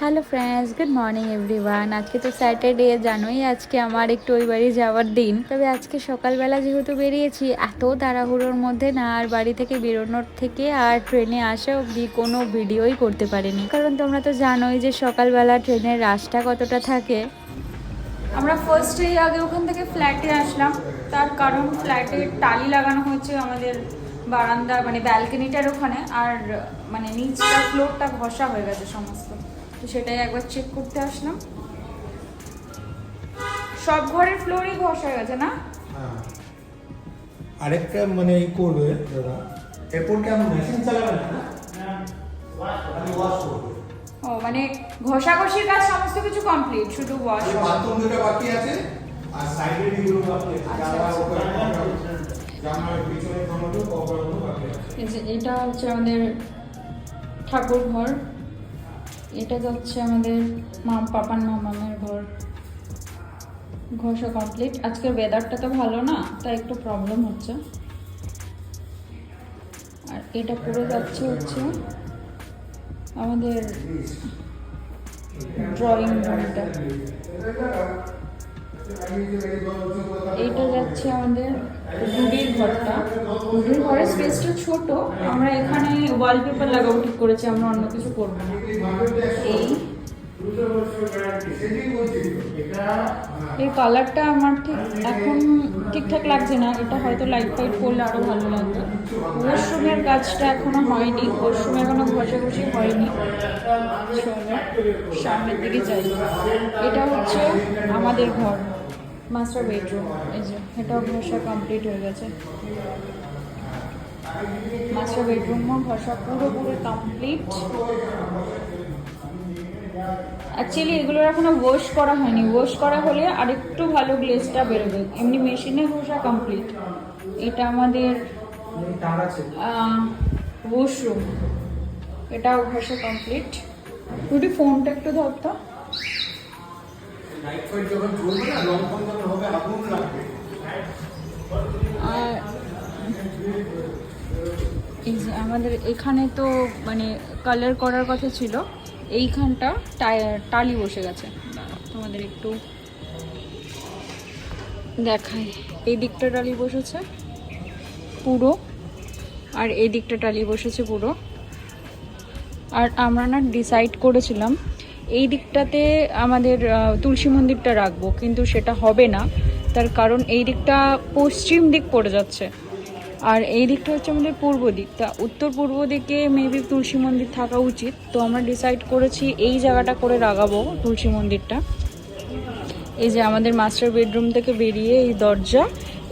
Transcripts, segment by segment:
Hello friends good morning everyone আজকে তো Saturday জানোই আজকে আমার একটু ওই বাড়ি যাওয়ার দিন। তবে আজকে সকালবেলা যেহেতু বেরিয়েছি, এত তাড়াহুড়োর মধ্যে না আর বাড়ি থেকে বেরোনোর থেকে আর ট্রেনে আসা অবধি কোনো ভিডিওই করতে পারিনি। কারণ তোমরা তো জানোই যে সকালবেলা ট্রেনের রাশটা কতটা থাকে। আমরা ফার্স্টেই আগে ওখান থেকে ফ্ল্যাটে আসলাম। তার কারণ ফ্ল্যাটে টালি লাগানো হচ্ছে আমাদের বারান্দা মানে ব্যালকনিটার ওখানে। আর মানে নিচটা ফ্লোরটা ঘষা হয়ে গেছে সমস্ত। তো সেটাই একবার চেক করতে আসলাম। সব ঘরের ফ্লোরই ঘষা হয়ে গেছে না? হ্যাঁ। আরেকটা মানে এই করবে দাদা। এরপর কি আমি মেশিন চালাবেন না? আমি ওয়াশ করব। ও মানে ঘষা ঘষাঘষির কাজ সমস্ত কিছু কমপ্লিট শুধু ওয়াশ এই বাথরুম দুটো বাকি আছে আর সাইডে এগুলো বাকি আছে। আচ্ছা, জানলা আচ্ছা। বাকি আছে এটা হচ্ছে আমাদের ঠাকুর ঘর এটা যাচ্ছে আমাদের মা পাপান মামামের ঘর। ঘষা কমপ্লিট আজকের ওয়েদারটা তো ভালো না, তাই একটু প্রবলেম হচ্ছে। আর এটা পুরো যাচ্ছে হচ্ছে আমাদের ড্রয়িং রুমটা এইটা যাচ্ছে আমাদের রুডির ঘরটা। রুডির ঘরের স্পেসটা ছোট। আমরা এখানে ওয়ালপেপার লাগাবো ঠিক করেছি, আমরা অন্য কিছু করব না। এই কালারটা আমার ঠিক এখন ঠিকঠাক লাগছে না। এটা হয়তো লাইট ফাইট করলে আরও ভালো লাগবে। ওয়াশরুমের কাজটা এখনও হয়নি। ওয়াশরুমে এখনও ঘষাঘষি হয়নি। সামনের দিকে যাই। এটা হচ্ছে আমাদের ঘর মাস্টার বেডরুম এই যে, এটাও ঘষা কমপ্লিট হয়ে গেছে। মাস্টার বেডরুমও ঘষা পুরোপুরি কমপ্লিট অ্যাকচুয়ালি এগুলোর এখনও ওয়াশ করা হয়নি। ওয়াশ করা হলে আরেকটু ভালো গ্লেজটা বেরোবে। এমনি মেশিনে ঘষা কমপ্লিট এটা আমাদের ওয়াশরুম এটাও ঘষা কমপ্লিট দুটি ফোনটা একটু ধরতো আর এই যে আমাদের এখানে তো মানে কালার করার কথা ছিল। এইখানটা টালি বসে গেছে। তোমাদের একটু দেখাই। এই দিকটা টালি বসেছে পুরো, আর এই দিকটা টালি বসেছে পুরো। আর আমরা না ডিসাইড করেছিলাম, এই দিকটাতে আমাদের তুলসী মন্দিরটা রাখব, কিন্তু সেটা হবে না, তার কারণ এই দিকটা পশ্চিম দিক পড়ে যাচ্ছে। আর এই দিকটা হচ্ছে আমাদের পূর্ব দিক। তা উত্তর পূর্ব দিকে মেবি তুলসী মন্দির থাকা উচিত। তো আমরা ডিসাইড করেছি এই জায়গাটা করে লাগাবো তুলসী মন্দিরটা। এই যে আমাদের মাস্টার বেডরুম থেকে বেরিয়ে এই দরজা,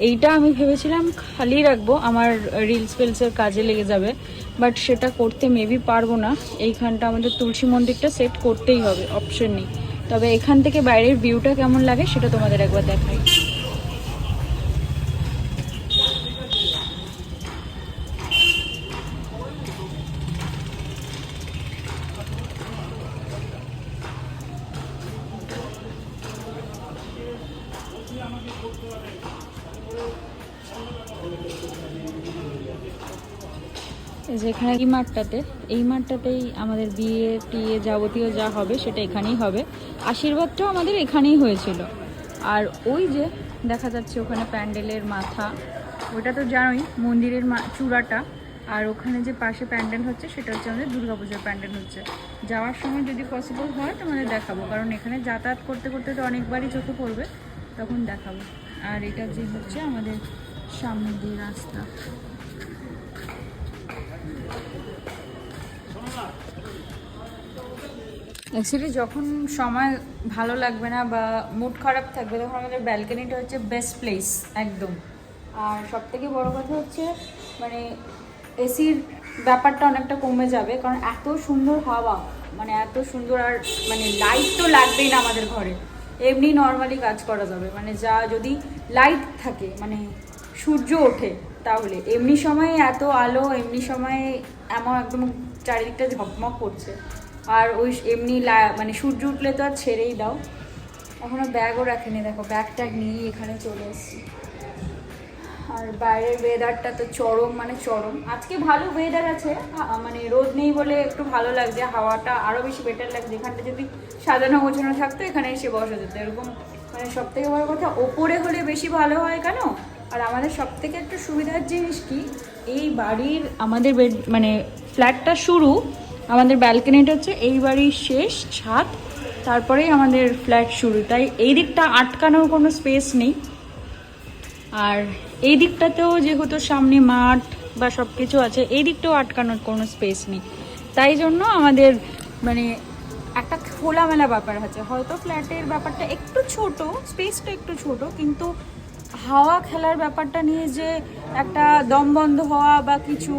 এইটা আমি ভেবেছিলাম খালি রাখব, আমার রিলস ফিলসের কাজে লেগে যাবে। বাট সেটা করতে মেবি পারব না। এইখানটা আমাদের তুলসী মন্দিরটা সেট করতেই হবে অপশন নেই। তবে এখান থেকে বাইরের ভিউটা কেমন লাগে সেটা তোমাদের একবার দেখাই। এই যে এখানে এই মাঠটাতে, এই মাঠটাতেই আমাদের বিয়ে টিয়ে যাবতীয় যা হবে সেটা এখানেই হবে। আশীর্বাদটাও আমাদের এখানেই হয়েছিল। আর ওই যে দেখা যাচ্ছে ওখানে প্যান্ডেলের মাথা, ওটা তো জানোই, মন্দিরের চূড়াটা। আর ওখানে যে পাশে প্যান্ডেল হচ্ছে, সেটা হচ্ছে আমাদের দুর্গাপুজোর প্যান্ডেল হচ্ছে। যাওয়ার সময় যদি পসিবল হয়, তোমাদের দেখাবো। কারণ এখানে যাতায়াত করতে করতে তো অনেকবারই চোখে পড়বে। তখন দেখাবো। আর এটা যে হচ্ছে আমাদের সামনের দিয়ে রাস্তা। অ্যাকচুয়ালি যখন সময় ভালো লাগবে না বা মুড খারাপ থাকবে, তখন আমাদের ব্যালকনিটা হচ্ছে বেস্ট প্লেস একদম। আর সব থেকে বড়ো কথা হচ্ছে মানে এসির ব্যাপারটা অনেকটা কমে যাবে, কারণ এত সুন্দর হাওয়া মানে এত সুন্দর আর মানে লাইট তো লাগবেই না আমাদের ঘরে। এমনি নর্মালি কাজ করা যাবে। মানে যা যদি লাইট থাকে মানে সূর্য ওঠে, তাহলে। এমনি সময়ে এত আলো, এমনি সময়ে এমন একদম চারিদিকটা ঝকমক করছে। আর ওই এমনি মানে সূর্য উঠলে তো আর ছেড়েই দাও। এখনও ব্যাগও রাখেনি, দেখো ব্যাগ ট্যাগ নিয়েই এখানে চলে এসেছি। আর বাইরের ওয়েদারটা তো চরম মানে চরম। আজকে ভালো ওয়েদার আছে মানে রোদ নেই বলে একটু ভালো লাগছে, হাওয়াটা আরও বেশি বেটার লাগছে। এখানটা যদি সাজানো গোছানো থাকতো, এখানে এসে বসা যেত। এরকম মানে সব থেকে বড় কথা, ওপরে হলে বেশি ভালো হয় কেন? আর আমাদের সব থেকে একটা সুবিধার জিনিস কি, এই বাড়ির আমাদের বেড মানে ফ্ল্যাটটা শুরু, আমাদের ব্যালকনিটা হচ্ছে এই বাড়ির শেষ ছাদ, তারপরেই আমাদের ফ্ল্যাট শুরু। তাই এই দিকটা আটকানোর কোনো স্পেস নেই। আর এই দিকটাতেও যেহেতু সামনে মাঠ বা সব কিছু আছে, এই দিকটাও আটকানোর কোনো স্পেস নেই। তাই জন্য আমাদের মানে একটা খোলামেলা ব্যাপার আছে। হয়তো ফ্ল্যাটের ব্যাপারটা একটু ছোট স্পেসটা একটু ছোট, কিন্তু হাওয়া খেলার ব্যাপারটা নিয়ে যে একটা দম বন্ধ হওয়া বা কিছু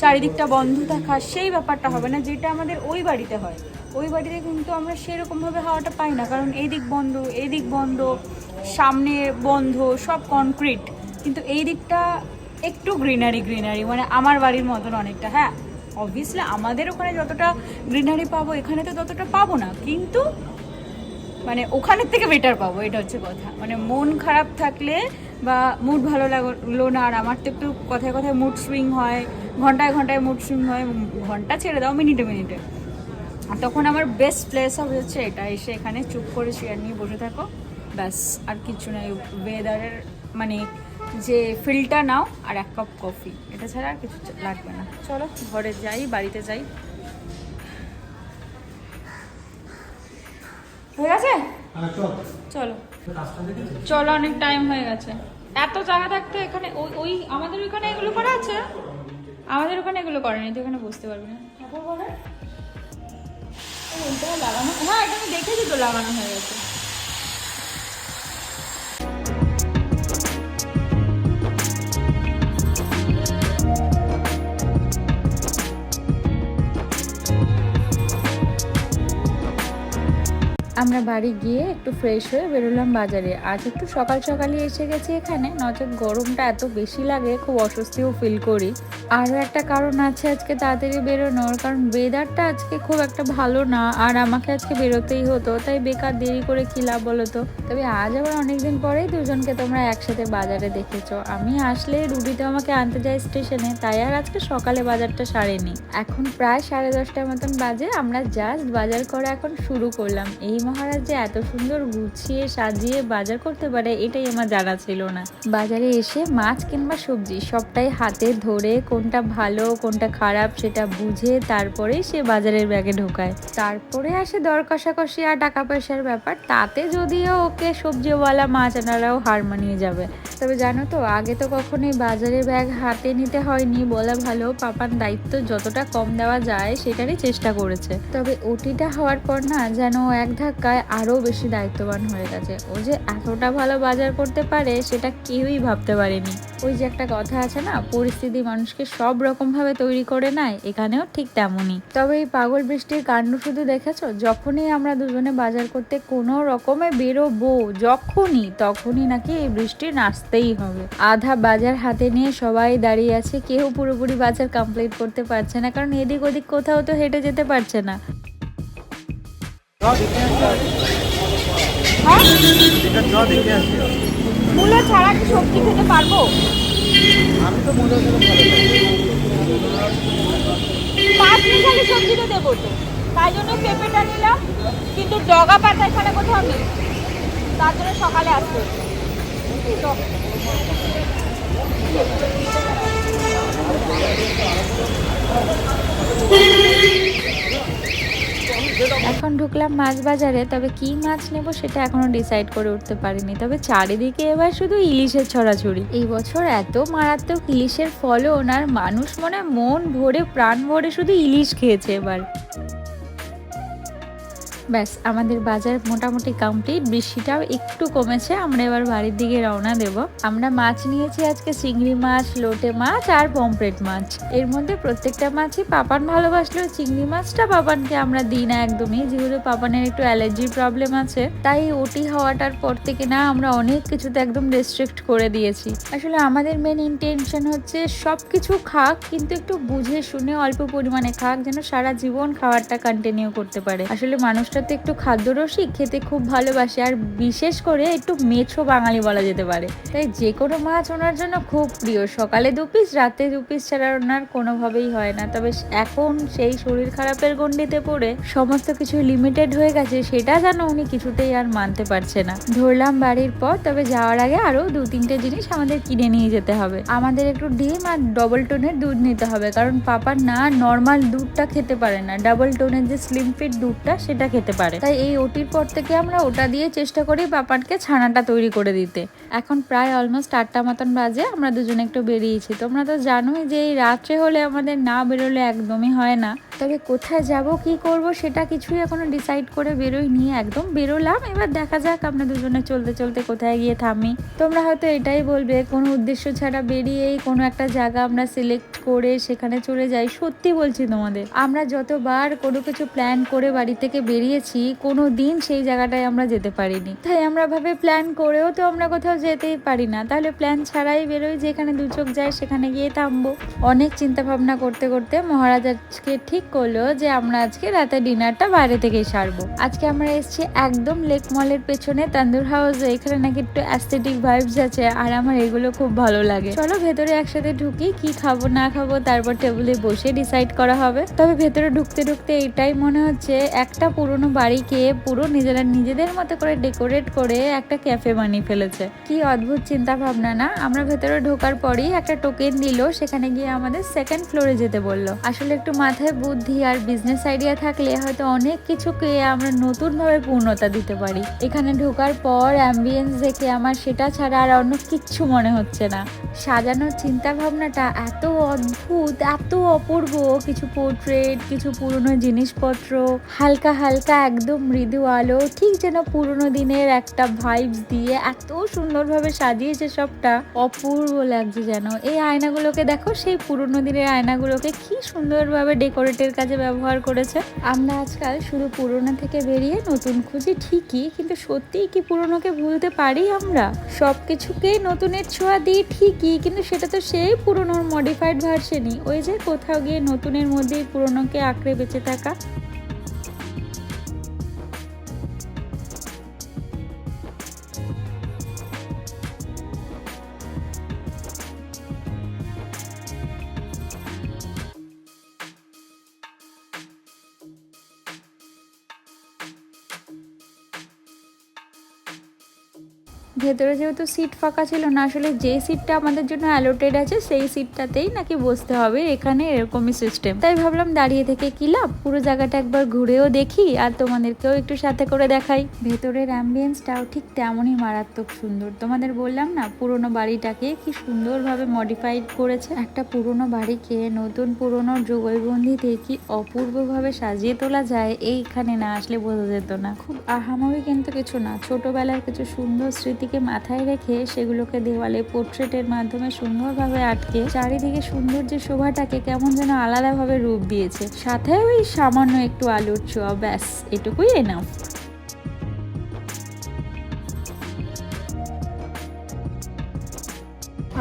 চারিদিকটা বন্ধ থাকা, সেই ব্যাপারটা হবে না, যেটা আমাদের ওই বাড়িতে হয়। ওই বাড়িতে কিন্তু আমরা সেরকমভাবে হাওয়াটা পাই না, কারণ এই দিক বন্ধ, এই দিক বন্ধ, সামনে বন্ধ, সব কনক্রিট কিন্তু এই দিকটা একটু গ্রিনারি গ্রিনারি মানে আমার বাড়ির মতন অনেকটা হ্যাঁ? অবভিয়াসলি আমাদের ওখানে যতটা গ্রিনারি পাবো, এখানে তো ততটা পাবো না। কিন্তু মানে ওখানের থেকে বেটার পাবো, এটা হচ্ছে কথা। মানে মন খারাপ থাকলে বা মুড ভালো লাগল না, আর আমার তো একটু কথায় কথায় মুড সুইং হয়, ঘন্টায় ঘন্টায় মুড সুইং হয় ঘণ্টা ছেড়ে দাও মিনিটে মিনিটে তখন আমার বেস্ট প্লেস হবে হচ্ছে এটা, এসে এখানে চুপ করে চেয়ার নিয়ে বসে থাকো। ব্যাস, আর কিছু নাই। ওয়েদারের মানে যে ফিলটা নাও আর এক কাপ কফি। এটা ছাড়া আর কিছু লাগবে না। চলো ঘরে যাই বাড়িতে যাই। হয়ে গেছে? চলো। চলো। অনেক টাইম হয়ে গেছে। এত জায়গা থাকতে এখানে ওই ওই আমাদের ওইখানে এগুলো করা আছে? আমাদের ওখানে এগুলো করেনি তুই এখানে বুঝতে পারবি না। লাগানো হ্যাঁ এটা আমি দেখেছি তো লাগানো হয়ে গেছে। আমরা বাড়ি গিয়ে একটু ফ্রেশ হয়ে বেরোলাম বাজারে। আজ একটু সকাল সকালই এসে গেছি এখানে। নচেত গরমটা এত বেশি লাগে, খুব অস্বস্তিও ফিল করি। আরও একটা কারণ আছে আজকে তাড়াতাড়ি বেরোনোর, কারণ ওয়েদারটা আজকে খুব একটা ভালো না, আর আমাকে আজকে বেরোতেই হতো, তাই বেকার দেরি করে কি লাভ বলো তো? তবে আজ আবার অনেকদিন পরেই দুজনকে তোমরা একসাথে বাজারে দেখেছ। আমি আসলে রুবি তো আমাকে আনতে যায় স্টেশনে, তাই আর আজকে সকালে বাজারটা সারেনি। এখন প্রায় সাড়ে দশটার মতন বাজে, আমরা জাস্ট বাজার করা এখন শুরু করলাম। এই মহারাজ যে এত সুন্দর গুছিয়ে সাজিয়ে বাজার করতে পারে, এটাই আমার জানা ছিল না। বাজারে এসে মাছ কিংবা সবজি সবটাই হাতে ধরে কোনটা ভালো, কোনটা খারাপ সেটা বুঝে তারপরেই সে বাজারের ব্যাগে ঢোকায়। তারপরে আসে দর কষাকষি আর টাকা পয়সার ব্যাপার। তাতে যদিও ওকে সবজিওয়ালা মাছ আনারাও হার মানিয়ে যাবে। তবে জানো তো, আগে তো কখনোই বাজারের ব্যাগ হাতে নিতে হয়নি বলা ভালো। পাপার দায়িত্ব যতটা কম দেওয়া যায় সেটারই চেষ্টা করেছে। তবে ওটিটা হওয়ার পর না যেন এক ধাক্কায় আরও বেশি দায়িত্ববান হয়ে গেছে। ও যে এতটা ভালো বাজার করতে পারে সেটা কেউই ভাবতে পারেনি। ওই যে একটা কথা আছে না, পরিস্থিতি মানুষকে সব রকম ভাবে তৈরি করে নেয় এখানেও ঠিক তেমনই। তবে এই পাগল বৃষ্টির কাণ্ড শুধু দেখেছ? যখনই আমরা দুজনে বাজার করতে কোনো রকমে বেরোবো যখনই তখনই নাকি এই বৃষ্টি নাচতেই হবে। আধা বাজার হাতে নিয়ে সবাই দাঁড়িয়ে আছে কেউ পুরোপুরি বাজার কমপ্লিট করতে পারছে না কারণ এদিক ওদিক কোথাও তো হেঁটে যেতে পারছে না। মূলো ছাড়া কি সবজি খেতে পারব? আমি তো ভালো পাই। পাঁচ মিশালি সবজি তো দেবো তো তাই জন্য পেঁপেটা নিলাম, কিন্তু ডগা পাতা এখানে কোথাও নেই তার জন্য সকালে আসতে হচ্ছে। এখন ঢুকলাম মাছ বাজারে, তবে কি মাছ নেব সেটা এখনও ডিসাইড করে উঠতে পারিনি। তবে চারিদিকে এবার শুধু ইলিশের ছড়াছড়ি। এই বছর এত মারাত্মক ইলিশের ফলন, আর মানুষ মনে মন ভরে, প্রাণ ভরে শুধু ইলিশ খেয়েছে এবার। ব্যাস, আমাদের বাজার মোটামুটি কমপ্লিট বৃষ্টিটাও একটু কমেছে, আমরা এবার বাড়ির দিকে রওনা দেব। আমরা মাছ নিয়েছি আজকে, চিংড়ি মাছ, লোটে মাছ আর পমফ্রেট মাছ। এর মধ্যে প্রত্যেকটা মাছই পাপান ভালোবাসলেও চিংড়ি মাছটা পাপানকে আমরা দিই না একদমই, যেহেতু পাপানের একটু অ্যালার্জির প্রবলেম আছে। তাই ওটি হওয়াটার পর থেকে না আমরা অনেক কিছুতে একদম রেস্ট্রিক্ট করে দিয়েছি। আসলে আমাদের মেন ইন্টেনশন হচ্ছে সব কিছু খাক, কিন্তু একটু বুঝে শুনে অল্প পরিমাণে খাক, যেন সারা জীবন খাবারটা কন্টিনিউ করতে পারে। আসলে মানুষটা মানুষটা তো একটু খাদ্য খাদ্যরসিক খেতে খুব ভালোবাসে। আর বিশেষ করে একটু মেছো বাঙালি বলা যেতে পারে। তাই যে কোনো মাছ ওনার জন্য খুব প্রিয়। সকালে দু পিস রাতে দু পিস ছাড়া ওনার কোনোভাবেই হয় না। তবে এখন সেই শরীর খারাপের গণ্ডিতে পড়ে সমস্ত কিছু লিমিটেড হয়ে গেছে, সেটা যেন উনি কিছুতেই আর মানতে পারছে না। ধরলাম বাড়ির পর তবে যাওয়ার আগে আরও দু তিনটে জিনিস আমাদের কিনে নিয়ে যেতে হবে। আমাদের একটু ডিম আর ডবল টোনের দুধ নিতে হবে। কারণ পাপার না নর্মাল দুধটা খেতে পারে না। ডাবল টোনের যে স্লিম ফিট দুধটা, সেটা খেতে পারে। তাই এই ওটির পর থেকে আমরা ওটা দিয়ে চেষ্টা করি পাপানকে ছানাটা তৈরি করে দিতে। এখন প্রায় অলমোস্ট আটটা মতন বাজে, আমরা দুজনে একটু বেরিয়েছি। তোমরা তো জানোই যে এই রাত্রে হলে আমাদের না বেরোলে একদমই হয় না। তবে কোথায় যাব, কি করব সেটা কিছুই এখনও ডিসাইড করে বেরোই নিয়ে একদম বেরোলাম। এবার দেখা যাক আমরা দুজনে চলতে চলতে কোথায় গিয়ে থামি। তোমরা হয়তো এটাই বলবে, কোনো উদ্দেশ্য ছাড়া বেরিয়েই কোনো একটা জায়গা আমরা সিলেক্ট করে সেখানে চলে যাই। সত্যি বলছি তোমাদের, আমরা যতবার কোনো কিছু প্ল্যান করে বাড়ি থেকে বেরিয়েছি, কোনো দিন সেই জায়গাটায় আমরা যেতে পারিনি। তাই আমরা ভাবে প্ল্যান করেও তো আমরা কোথাও যেতেই পারি না। তাহলে প্ল্যান ছাড়াই বেরোই, যেখানে দু চোখ যায় সেখানে গিয়ে থামবো। অনেক চিন্তা ভাবনা করতে করতে মহারাজ আজকে ঠিক করল যে আমরা আজকে রাতে ডিনারটা বাইরে থেকেই সারবো। আজকে আমরা এসেছি একদম লেক মলের পেছনে, তান্দুর হাউস এখানে নাকি একটু অ্যাস্থেটিক ভাইবস আছে আর আমার এগুলো খুব ভালো লাগে। চলো ভেতরে একসাথে ঢুকি, কি খাব, না খাব, তারপর টেবিলে বসে ডিসাইড করা হবে। তবে ভেতরে ঢুকতে ঢুকতে এটাই মনে হচ্ছে, একটা পুরনো বাড়িকে পুরো নিজেরা নিজেদের মতো করে ডেকোরেট করে একটা ক্যাফে বানিয়ে ফেলেছে। কি অদ্ভুত চিন্তা ভাবনা না? আমরা ভেতরে ঢোকার পরই একটা টোকেন দিল, সেখানে গিয়ে আমাদের সেকেন্ড ফ্লোরে যেতে বলল। আসলে একটু মাথায় বুদ্ধি আর বিজনেস আইডিয়া থাকলে হয়তো অনেক কিছুকে আমরা নতুনভাবে পূর্ণতা দিতে পারি। এখানে ঢোকার পর অ্যাম্বিয়েন্স দেখে আমার সেটা ছাড়া আর অন্য কিচ্ছু মনে হচ্ছে না। সাজানোর চিন্তা ভাবনাটা এত অদ্ভুত, এত অপূর্ব। কিছু পোর্ট্রেট কিছু পুরনো জিনিসপত্র, হালকা হালকা একদম মৃদু আলো, ঠিক যেন পুরনো দিনের একটা ভাইবস দিয়ে এত সুন্দরভাবে সাজিয়েছে সবটা। অপূর্ব লাগছে যেন। এই আয়নাগুলোকে দেখো, সেই পুরনো দিনের আয়নাগুলোকে কি সুন্দরভাবে ডেকোরেটের কাজে ব্যবহার করেছে। আমরা আজকাল শুধু পুরনো থেকে বেরিয়ে নতুন খুঁজি ঠিকই, কিন্তু সত্যিই কি পুরনোকে ভুলতে পারি আমরা? সব কিছুকেই নতুনের ছোঁয়া দিই ঠিকই, কিন্তু সেটা তো সেই পুরনোর মডিফাইড ভার্সেনই ওই যে কোথাও গিয়ে নতুনের মধ্যেই পুরনোকে আঁকড়ে বেঁচে থাকা। ভেতরে যেহেতু সিট ফাঁকা ছিল না, আসলে যে সিটটা আমাদের জন্য অ্যালোটেড আছে, সেই সিটটাতেই নাকি বসতে হবে। এখানে এরকমই সিস্টেম তাই ভাবলাম দাঁড়িয়ে থেকে কি লাভ? পুরো জায়গাটা একবার ঘুরেও দেখি আর তোমাদেরকেও একটু সাথে করে দেখাই। ভেতরের অ্যাম্বিয়েন্সটাও ঠিক তেমনই মারাত্মক সুন্দর। তোমাদের বললাম না, পুরোনো বাড়িটাকে কি সুন্দরভাবে মডিফাইড করেছে। একটা পুরোনো বাড়িকে নতুন পুরোনো যুগলবন্দিতে কি অপূর্বভাবে সাজিয়ে তোলা যায়, এইখানে না আসলে বোঝা যেত না। খুব আহামরি কিন্তু কিছু না। ছোটবেলার কিছু সুন্দর স্মৃতিকে মাথায় রেখে সেগুলোকে দেওয়ালে পোর্ট্রেটের মাধ্যমে সুন্দরভাবে আটকে চারিদিকে সৌন্দর্যের শোভাটাকে কেমন যেন আলাদাভাবে রূপ দিয়েছে। সাথে ওই সামান্য একটু আলোর ছোঁয়া, ব্যাস, এটুকুই এনাফ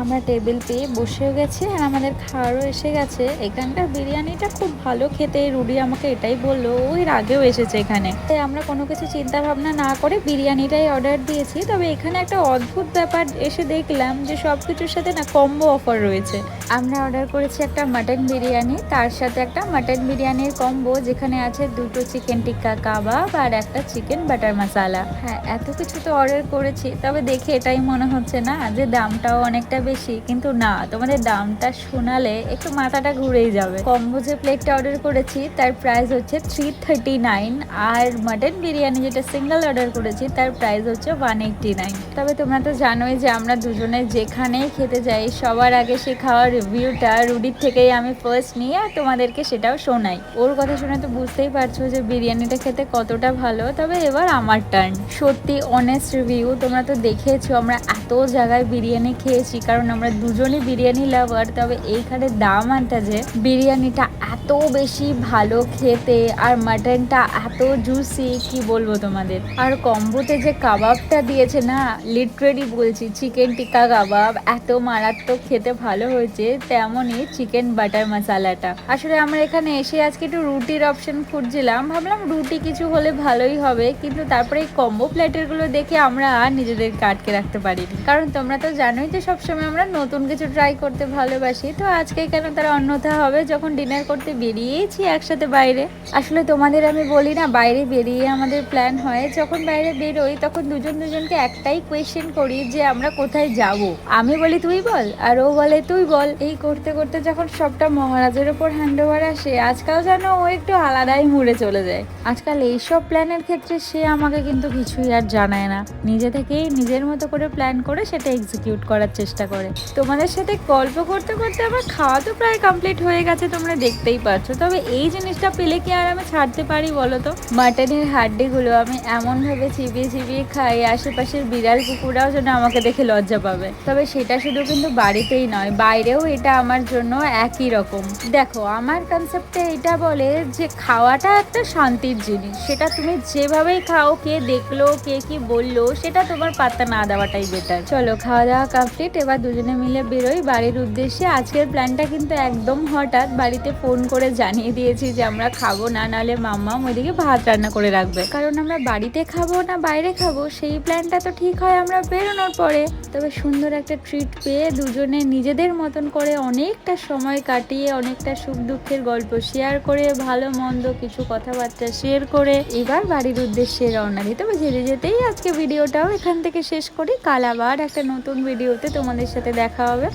আমরা টেবিল পেয়ে বসে গেছি আর আমাদের খাওয়ারও এসে গেছে। এখানকার বিরিয়ানিটা খুব ভালো খেতে, রুডি আমাকে এটাই বলল ওই আগেও এসেছে এখানে। তাই আমরা কোনো কিছু চিন্তা ভাবনা না করে বিরিয়ানিটাই অর্ডার দিয়েছি। তবে এখানে একটা অদ্ভুত ব্যাপার এসে দেখলাম যে সব কিছুর সাথে না কম্বো অফার রয়েছে। আমরা অর্ডার করেছি একটা মাটন বিরিয়ানি, তার সাথে একটা মাটন বিরিয়ানির কম্বো যেখানে আছে দুটো চিকেন টিক্কা কাবাব আর একটা চিকেন বাটার মশালা হ্যাঁ এত কিছু তো অর্ডার করেছি, তবে দেখে এটাই মনে হচ্ছে না যে দামটাও অনেকটা বেশি, কিন্তু না, তোমাদের দামটা শোনালে একটু মাথাটা ঘুরেই যাবে। কম্বো যে প্লেটটা অর্ডার করেছি, তার প্রাইস হচ্ছে থ্রি থার্টি নাইন আর মাটন বিরিয়ানি যেটা সিঙ্গেল অর্ডার করেছি, তার প্রাইস হচ্ছে ওয়ান এইটটি নাইন তবে তোমরা তো জানোই যে আমরা দুজনে যেখানেই খেতে যাই, সবার আগে সে খাওয়ার রিভিউটা রুডির থেকেই আমি ফার্স্ট নিয়ে আর তোমাদেরকে সেটাও শোনাই। ওর কথা শুনে তো বুঝতেই পারছ যে বিরিয়ানিটা খেতে কতটা ভালো, তবে এবার আমার টার্ন সত্যি অনেস্ট রিভিউ তোমরা তো দেখেছ, আমরা এত জায়গায় বিরিয়ানি খেয়েছি, কারণ কারণ আমরা দুজনই বিরিয়ানি লাভার তবে এইখানে দাম আনটা যে, বিরিয়ানিটা এত বেশি ভালো খেতে আর মাটনটা এত জুসি কি বলব তোমাদের? আর কম্বোতে যে কাবাবটা দিয়েছে না লিটারেলি বলছি চিকেন টিক্কা কাবাব এত মারাত্মক খেতে ভালো হয়েছে, তেমনই চিকেন বাটার মশালাটা আসলে আমরা এখানে এসে আজকে একটু রুটির অপশন খুঁজছিলাম, ভাবলাম রুটি কিছু হলে ভালোই হবে, কিন্তু তারপরে এই কম্বো প্লেটেরগুলো দেখে আমরা আর নিজেদেরকে আটকে রাখতে পারিনি। কারণ তোমরা তো জানোই যে সবসময় আমরা নতুন কিছু ট্রাই করতে ভালোবাসি। তো আজকে কেন তারা অন্যথা হবে, যখন ডিনার করতে বেরিয়েছি একসাথে বাইরে। আসলে তোমাদের আমি বলি না, বাইরে বেরিয়ে আমাদের প্ল্যান হয়। যখন বাইরে বেরোই, তখন দুজন দুজনকে একটাই কোয়েশ্চেন করি যে আমরা কোথায় যাব? আমি বলি, তুই বল। আর ও বলে, তুই বল। এই করতে করতে যখন সবটা মহারাজের ওপর হ্যান্ড ওভার আসে, আজকাল যেন ও একটু আলাদাই মুড়ে চলে যায়। আজকাল এইসব প্ল্যানের ক্ষেত্রে সে আমাকে কিন্তু কিছুই আর জানায় না। নিজে থেকেই নিজের মতো করে প্ল্যান করে সেটা এক্সিকিউট করার চেষ্টা করে। তোমাদের সাথে গল্প করতে করতে আমার খাওয়া তো প্রায় কমপ্লিট হয়ে গেছে, তোমরা দেখতেই পাচ্ছ তবে এই জিনিসটা পেলে কি আর আমি ছাড়তে পারি বলো তো? মাটনের হাড্ডিগুলো আমি এমন ভাবে চিবিয়ে চিবিয়ে খাই, আশেপাশের বিড়াল কুকুরাও যেন আমাকে দেখে লজ্জা পাবে। তবে সেটা শুধু কিন্তু বাড়িতেই নয়, বাইরেও এটা আমার জন্য একই রকম। দেখো, আমার কনসেপ্টে এটা বলে যে খাওয়াটা একটা শান্তির জিনিস। সেটা তুমি যেভাবেই খাও, কে দেখল, কে কি বলল, সেটা তোমার পাত্তা না দেওয়াটাই বেটার চলো খাওয়া দাওয়া কমপ্লিট এবার দুজনে মিলে বেরোই। বাড়ির উদ্দেশ্যে আজকের প্ল্যানটা কিন্তু একদম হঠাৎ বাড়িতে ফোন করে জানিয়ে দিয়েছি যে আমরা খাব না, নাহলে মাম্মা ওইদিকে ভাত রান্না করে রাখবে। কারণ আমরা বাড়িতে খাব না, বাইরে খাব, সেই প্ল্যানটা তো ঠিক হয় আমরা বেরোনোর পরে। তবে সুন্দর একটা ট্রিট পেয়ে দুজনে নিজেদের মতন করে অনেকটা সময় কাটিয়ে, অনেকটা সুখ দুঃখের গল্প শেয়ার করে, ভালো মন্দ কিছু কথাবার্তা শেয়ার করে এবার বাড়ির উদ্দেশ্যে রওনা দিই। তবে যেতে যেতেই আজকে ভিডিওটাও এখান থেকে শেষ করি। কাল আবার একটা নতুন ভিডিওতে তোমাদের সাথে দেখা হবে।